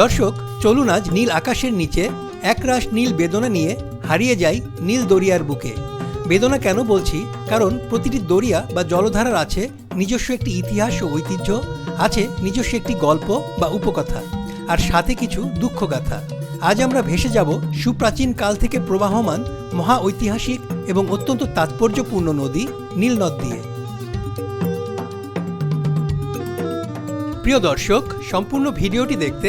দর্শক, চলুন আজ নীল আকাশের নিচে একরাশ নীল বেদনা নিয়ে হারিয়ে যাই নীল দরিয়ার বুকে। বেদনা কেন বলছি? কারণ প্রতিটি দরিয়া বা জলধারার আছে নিজস্ব একটি ইতিহাস ও ঐতিহ্য, আছে নিজস্ব একটি গল্প বা উপকথা, আর সাথে কিছু দুঃখগাথা। আজ আমরা ভেসে যাব সুপ্রাচীন কাল থেকে প্রবাহমান মহা ঐতিহাসিক এবং অত্যন্ত তাৎপর্যপূর্ণ নদী নীলনদ দিয়ে। প্রিয় দর্শক, সম্পূর্ণ ভিডিওটি দেখতে